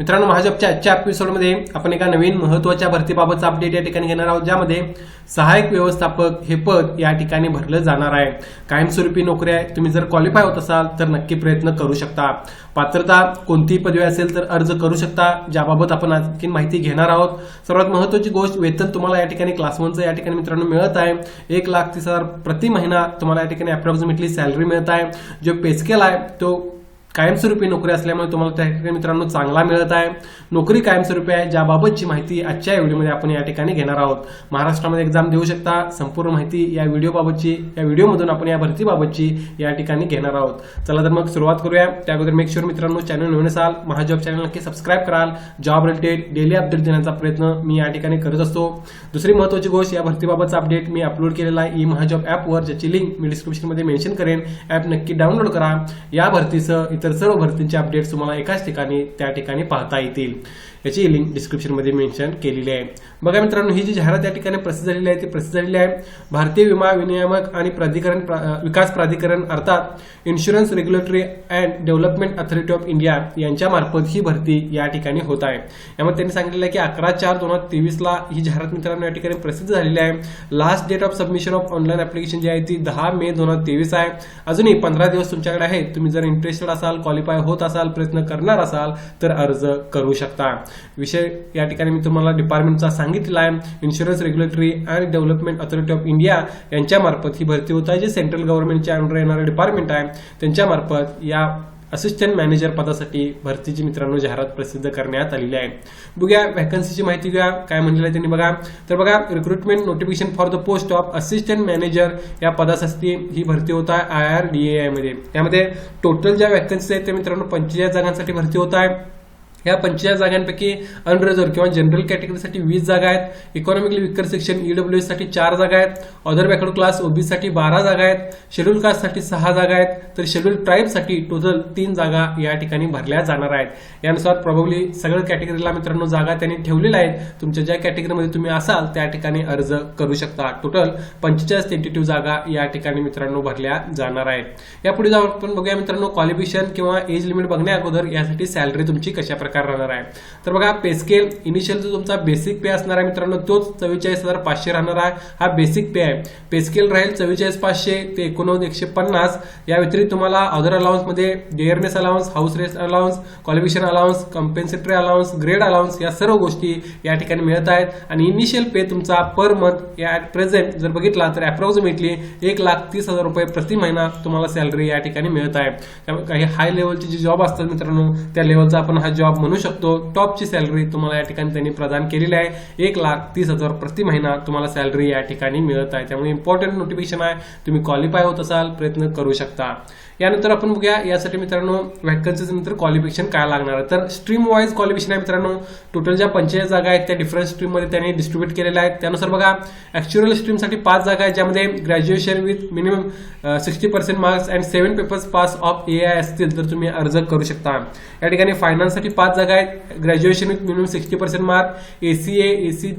मित्रांनो महाजॉबच्या आजच्या एपिसोडमध्ये आपण एका नवीन महत्त्वाच्या भरतीबाबतचा अपडेट या ठिकाणी घेणार आहोत ज्यामध्ये सहाय्यक व्यवस्थापक हे पद या ठिकाणी भरलं जाणार आहे. कायमस्वरूपी नोकऱ्या आहे तुम्ही जर क्वालिफाय होत असाल तर नक्की प्रयत्न करू शकता. पात्रता कोणतीही पदवी असेल तर अर्ज करू शकता ज्याबाबत आपण आणखी माहिती घेणार आहोत. सर्वात महत्वाची गोष्ट वेतन तुम्हाला या ठिकाणी क्लास वनचं या ठिकाणी मित्रांनो मिळत आहे. एक लाख तीस हजार प्रति महिना तुम्हाला या ठिकाणी अप्रॉक्सिमेटली सॅलरी मिळत आहे. जो पेस्केल आहे तो कायमस्वरूपी नोकरी असल्यामुळे तुम्हाला त्या ठिकाणी मित्रांनो चांगला मिळत आहे. नोकरी कायमस्वरूपी आहे ज्याबाबतची माहिती आजच्या व्हिडिओमध्ये आपण या ठिकाणी घेणार आहोत. महाराष्ट्रामध्ये एक्झाम देऊ शकता संपूर्ण माहिती या व्हिडिओबाबतची या व्हिडिओमधून आपण या भरतीबाबतची या ठिकाणी घेणार आहोत. चला तर मग सुरुवात करूया. त्या अगोदर मेक शुअर मित्रांनो चॅनल नवीन असाल महाजॉब चॅनल नक्की सबस्क्राईब कराल. जॉब रिलेटेड डेली अपडेट देण्याचा प्रयत्न मी या ठिकाणी करत असतो. दुसरी महत्वाची गोष्ट या भरतीबाबतचा अपडेट मी अपलोड केलेला आहे. ई महाजॉब ॲपवर ज्याची लिंक मी डिस्क्रिप्शनमध्ये मेन्शन करेन. ॲप नक्की डाउनलोड करा. या भरतीचं तर सर्व भरतींचे अपडेट्स तुम्हाला एकाच ठिकाणी त्या ठिकाणी पाहता येतील. याची लिंक डिस्क्रिप्शनमध्ये मेन्शन केलेली आहे. बघा मित्रांनो ही जी जाहिरात या ठिकाणी प्रसिद्ध झालेली आहे ती प्रसिद्ध झालेली आहे. भारतीय विमा विनियामक आणि प्राधिकरण प्रा- विकास प्राधिकरण अर्थात insurance regulatory and development authority of India यांच्या मार्फत ही भरती या ठिकाणी होत आहे. यामध्ये त्यांनी सांगितलेलं आहे की अकरा चार दोन हजार तेवीसला ही जाहिरात मित्रांनो या ठिकाणी प्रसिद्ध झालेली आहे. Last date of submission of online application जी आहे ती दहा मे दोन हजार तेवीस आहे. अजूनही पंधरा दिवस तुमच्याकडे आहे. तुम्ही जर इंटरेस्टेड असाल क्वालिफाय होत असाल प्रयत्न करणार असाल तर अर्ज करू शकता. विषय या ठिकाणी मी तुम्हाला डिपार्टमेंटचा सांगितलेला आहे. इन्शुरन्स रेग्युलेटरी आणि डेव्हलपमेंट अथॉरिटी ऑफ इंडिया यांच्यामार्फत ही भरती होत आहे. जे सेंट्रल गव्हर्नमेंटच्या अंडर येणारं डिपार्टमेंट आहे त्यांच्यामार्फत या असिस्टंट मॅनेजर पदासाठी भरतीची मित्रांनो जाहिरात प्रसिद्ध करण्यात आलेली आहे. बघूया वॅकन्सीची माहिती घ्या काय म्हणलेलं आहे त्यांनी बघा. तर बघा recruitment notification for the post of assistant manager या पदासाठी ही भरती होत आहे आय आर डी ए मध्ये. यामध्ये टोटल ज्या वॅकन्सी आहेत त्या मित्रांनो पंचेचाळीस जागांसाठी भरती होत आहे. या पंचेचाळीस जागांपैकी अनरिझर्व किंवा जनरल कॅटेगरीसाठी वीस जागा आहेत. इकॉनॉमिकली विकर सेक्शन ईडब्ल्यू साठी चार जागा आहेत. अदर बॅकवर्ड क्लास ओबीसाठी बारा जागा आहेत. शेड्यूल कास्टसाठी सहा जागा आहेत. तर शेड्यूल ट्राईबसाठी टोटल तीन जागा या ठिकाणी भरल्या जाणार आहेत. यानुसार प्रॉब्ली सगळ्या कॅटेगरीला मित्रांनो जागा त्यांनी ठेवलेल्या आहेत. तुमच्या ज्या कॅटेगरीमध्ये तुम्ही असाल त्या ठिकाणी अर्ज करू शकता. टोटल पंचेचाळीस टेंटेटिव्ह जागा या ठिकाणी मित्रांनो भरल्या जाणार आहेत. यापुढे जाऊन आपण बघूया मित्रांनो क्वालिफिकेशन किंवा एज लिमिट बघण्या अगोदर यासाठी सॅलरी तुमची कशा प्रकार राहणार आहे. तर बघा पे स्केल इनिशियल जो तुमचा बेसिक पे असणार आहे मित्रांनो तोच चव्वेचाळीस हजार पाचशे राहणार आहे. हा बेसिक पे आहे. पे स्केल राहील चव्वेचाळीस पाचशे ते एकोणनव्वद एकशे पन्नास. या व्यतिरिक्त तुम्हाला other अलाउन्समध्ये dearness allowance house rest allowance qualification allowance compensatory allowance grade allowance या सर्व गोष्टी या ठिकाणी मिळत आहेत. आणि इनिशियल पे तुमचा पर मंथ या प्रेझेंट जर बघितला तर अप्रॉक्सिमेटली एक लाख तीस हजार रुपये प्रति महिना तुम्हाला सॅलरी या ठिकाणी मिळत आहे. त्यामुळे काही हाय लेवलचे जे जॉब असतात मित्रांनो त्या लेवलचा आपण हा जॉब म्हणू शकतो टॉपची सॅलरी तुम्हाला या ठिकाणी त्यांनी प्रदान केलेली आहे. एक लाख तीस हजार प्रति महिना तुम्हाला सॅलरी या ठिकाणी मिळत आहे. त्यामुळे इम्पॉर्टंट नोटिफिकेशन आहे. तुम्ही क्वालिफाय होत असाल प्रयत्न करू शकता. यानंतर आपण बघूया यासाठी मित्रांनो व्हॅकन्सीज नंतर क्वालिफिकेशन काय लागणार आहे. तर स्ट्रीम वाईज क्वालिफिकेशन आहे मित्रांनो. टोटल ज्या पंचेचाळीस जागा आहेत त्या डिफरंट स्ट्रीममध्ये त्यांनी डिस्ट्रीब्यूट केलेल्या आहेत. त्यानुसार बघा ऍक्च्युअल स्ट्रीमसाठी पाच जागा आहेत ज्यामध्ये graduation with minimum sixty percent marks and seven papers pass of A I असतील तर तुम्ही अर्ज करू शकता. या ठिकाणी फायनान्ससाठी पाच जागा आहेत graduation with minimum sixty percent mark A C A I C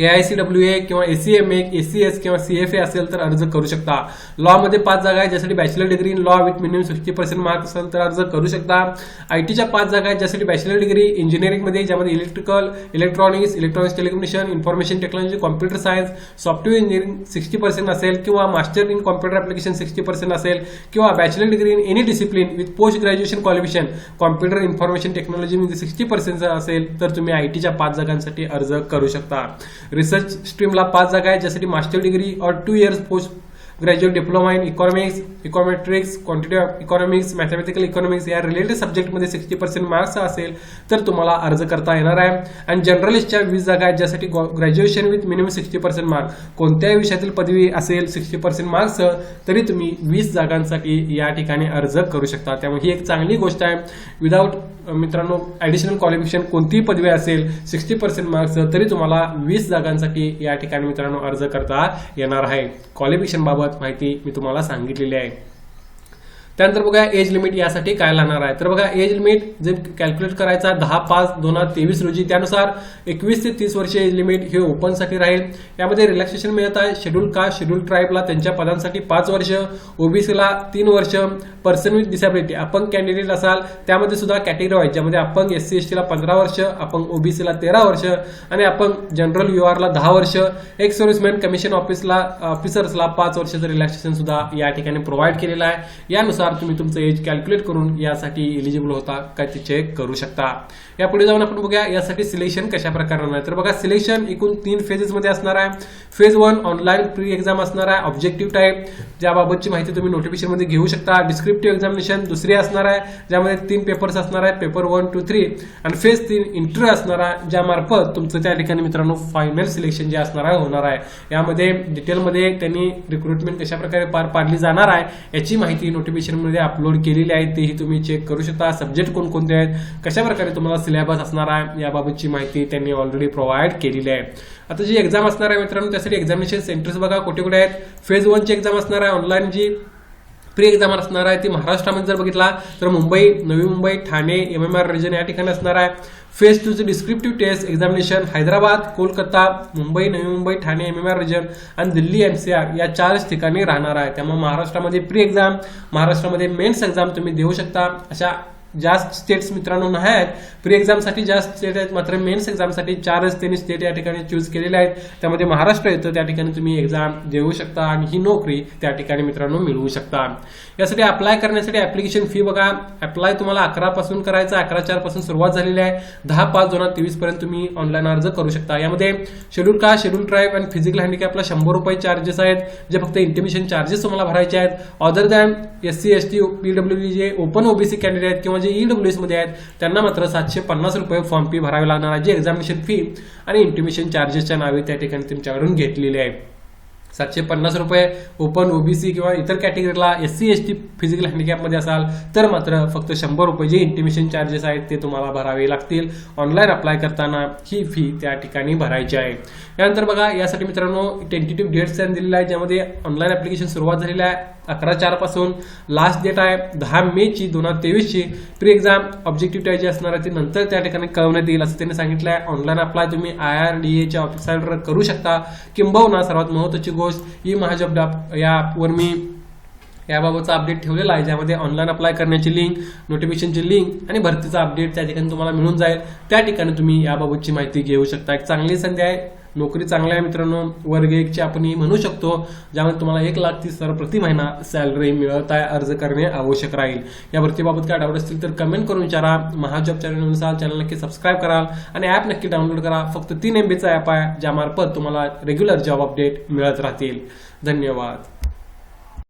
W A किंवा एसीएम ए एसीएस किंवा सीएफए असेल तर अर्ज करू शकता. लॉ मध्ये पाच जागा आहेत ज्यासाठी bachelor degree in law with minimum sixty percent mark असेल तर अर्ज करू शकता. आयटीच्या पाच जागा आहेत ज्यासाठी बॅचलर डिग्री इंजिनिअरिंगमध्ये ज्यामध्ये electrical electronics electronics telecommunication information technology computer science software engineering sixty percent असेल किंवा master in computer application sixty percent असेल किंवा bachelor degree in any discipline with post graduation qualification computer information टेक्नॉलॉजीमध्ये sixty percent असेल तर तुम्ही आयटीच्या पाच जागांसाठी अर्ज करू शकता. रिसर्च स्ट्रीमला पाच जागा आहेत ज्यासाठी मास्टर डिग्री और two years post graduate diploma in economics econometrics quantity economics mathematical economics या रिलेटेड सब्जेक्टमध्ये सिक्स्टी पर्सेंट मार्क्स असेल तर तुम्हाला अर्ज करता येणार आहे. आणि जनरलिस्टच्या वीस जागा आहेत ज्यासाठी graduation with minimum sixty percent mark कोणत्याही विषयातील पदवी असेल सिक्स्टी पर्सेंट मार्क्स तरी तुम्ही वीस जागांसाठी या ठिकाणी अर्ज करू शकता. त्यामुळे ही एक चांगली गोष्ट आहे. विदाऊट मित्रांनो ऍडिशनल क्वालिफिकेशन कोणतीही पदवी असेल सिक्स्टी पर्सेंट मार्क्स तरी तुम्हाला वीस जागांसाठी या ठिकाणी मित्रांनो अर्ज करता येणार आहे. क्वालिफिकेशन बाबत माहिती मी तुम्हाला सांगितलेली आहे. त्यानंतर बघा एज लिमिट यासाठी काय लागणार आहे. तर बघा एज लिमिट जे कॅल्क्युलेट करायचा दहा पाच दोन हजार तेवीस रोजी त्यानुसार एकवीस ते तीस वर्ष एज लिमिट हे ओपनसाठी राहील. यामध्ये रिलॅक्सेशन मिळत आहे. शेड्यूल कास्ट शेड्यूल ट्राईबला त्यांच्या पदांसाठी पाच वर्ष ओबीसीला तीन वर्ष पर्सन विथ डिसॅबिलिटी आपण कॅन्डिडेट असाल त्यामध्ये सुद्धा कॅटेगरी वाईज ज्यामध्ये आपण एस सी एस टीला पंधरा वर्ष आपण ओबीसीला तेरा वर्ष आणि आपण जनरल यू आरला दहा वर्ष एक्स सर्व्हिसमॅन कमिशन ऑफिसला ऑफिसर्सला पाच वर्षाचं रिलॅक्सेशन सुद्धा या ठिकाणी प्रोव्हाइड केलेलं आहे. यानुसार तुम्ही तुमचं एज कॅल्क्युलेट करून यासाठी एलिजिबल होता काय ते चेक करू शकता. या पुढे जाऊन आपण बघूया यासाठी सिलेक्शन कशा प्रकारे होणार तर बघा सिलेक्शन एकूण तीन फेजेस मध्ये असणार आहे. Phase one online pre exam असणार आहे ऑब्जेक्टिव्ह टाईप ज्याबाबतची माहिती तुम्ही नोटिफिकेशनमध्ये घेऊ शकता. डिस्क्रिप्टिव्ह एक्झामिनेशन दुसरी असणार आहे ज्यामध्ये तीन पेपर्स असणार आहे पेपर वन टू थ्री आणि फेज तीन इंटरव्ह्यू असणार आहे ज्यामार्फत तुमचं त्या ठिकाणी मित्रांनो फायनल सिलेक्शन जे असणार आहे होणार आहे. यामध्ये डिटेलमध्ये त्यांनी रिक्रुटमेंट कशा प्रकारे पार पाडली जाणार आहे याची माहिती नोटिफिकेशन सेक्शनमध्ये अपलोड केलेले आहेत तेही तुम्ही चेक करू शकता. सब्जेक्ट कोणकोणते आहेत? कशा प्रकारे तुम्हाला सिलेबस असणार आहे? याबाबतची माहिती त्यांनी ऑलरेडी प्रोव्हाइड केलेली आहे. आता जी एक्झाम असणार आहे मित्रांनो त्यासाठी एक्झामिनेशन सेंटर्स बघा कुठे कुठे आहेत फेज वनची एक्झाम असणार आहे ऑनलाईन जी. प्री एक्झाम असणार आहे. ती महाराष्ट्रामध्ये जर बघितला तर Mumbai Navi Mumbai Thane M M R region या ठिकाणी असणार आहे. Phase टूचं descriptive test examination Hyderabad Kolkata Mumbai Navi Mumbai Thane M M R region आणि दिल्ली एम सी आर या चारच ठिकाणी राहणार आहे. त्यामुळे महाराष्ट्रामध्ये प्री एक्झाम महाराष्ट्रामध्ये मेन्स एक्झाम तुम्ही देऊ शकता. अशा जास्त स्टेट्स मित्रांनो नाही आहेत प्री एक्झामसाठी जास्त स्टेट आहेत. मात्र मेन्स एक्झामसाठी चारच त्यांनी स्टेट या ठिकाणी चूज केलेले आहेत. त्यामध्ये महाराष्ट्र येतं. त्या ठिकाणी तुम्ही एक्झाम देऊ शकता आणि ही नोकरी त्या ठिकाणी मित्रांनो मिळवू शकता. यासाठी अप्लाय करण्यासाठी ॲप्लिकेशन फी बघा. अप्लाय तुम्हाला अकरा पासून करायचं. अकरा चारपासून सुरुवात झालेली आहे. दहा पाच दोन हजार तेवीस पर्यंत तुम्ही ऑनलाईन अर्ज करू शकता. यामध्ये शेड्यूल का? शेड्यूल ट्राईब आणि फिजिकल हँडिकॅपला शंभर रुपये चार्जेस आहेत. जे फक्त इंटिमेशन चार्जेस तुम्हाला भरायचे आहेत. Other than S C S T PW जे ओपन ओबीसी कॅन्डिडेट आहेत किंवा जे ईडब्ल्यू एसमध्ये आहेत त्यांना मात्र सातशे पन्नास रुपये फॉर्म फी भरावी लागणार आहे जी एक्झामिनेशन फी आणि इंटिमेशन चार्जेसच्या नावे त्या ठिकाणी तुमच्याकडून घेतलेली आहे. सातशे पन्नास रुपये. ओपन ओबीसी किंवा इतर कॅटेगरीला S C S T physical हँडिकॅपमध्ये असाल तर मात्र फक्त शंभर रुपये जे इंटिमेशन चार्जेस आहेत ते तुम्हाला भरावे लागतील. ऑनलाईन अप्लाय करताना ही फी त्या ठिकाणी भरायची आहे. यानंतर बघा यासाठी मित्रांनो टेंटेटिव्ह डेट्स त्यांनी दिलेला आहे ज्यामध्ये ऑनलाईन ऍप्लिकेशन सुरुवात झालेली आहे अकरा चारपासून. लास्ट डेट आहे दहा मे ची दोन हजार तेवीसची प्री एक्झाम ऑब्जेक्टिव्ह टाईप जी असणार आहे ती नंतर त्या ठिकाणी कळवण्यात येईल असं त्यांनी सांगितलं आहे ऑनलाईन अप्लाय तुम्ही आय आर डी एच्या ऑफिसाईडवर करू शकता. किंबहुना सर्वात महत्वाची गोष्ट ई महाजॉब डाप या ॲपवर मी याबाबतचा अपडेट ठेवलेला आहे ज्यामध्ये ऑनलाईन अप्लाय करण्याची लिंक नोटिफिकेशनची लिंक आणि भरतीचा अपडेट त्या ठिकाणी तुम्हाला मिळून जाईल. त्या ठिकाणी तुम्ही याबाबतची माहिती घेऊ शकता. एक चांगली संधी आहे. नोकरी चांगल्या आहे मित्रांनो वर्ग एकची आपण ही म्हणू शकतो ज्यामध्ये तुम्हाला एक लाख तीस हजार प्रति महिना सॅलरी मिळत आहे अर्ज करणे आवश्यक राहील. या भरतीबाबत काय डाऊट असतील तर कमेंट करून विचारा. महाजॉब चॅनलनुसार चॅनल नक्की सबस्क्राईब कराल आणि ॲप नक्की डाउनलोड करा. फक्त तीन एमबीचा ॲप आहे ज्यामार्फत तुम्हाला रेग्युलर जॉब अपडेट मिळत राहतील. धन्यवाद.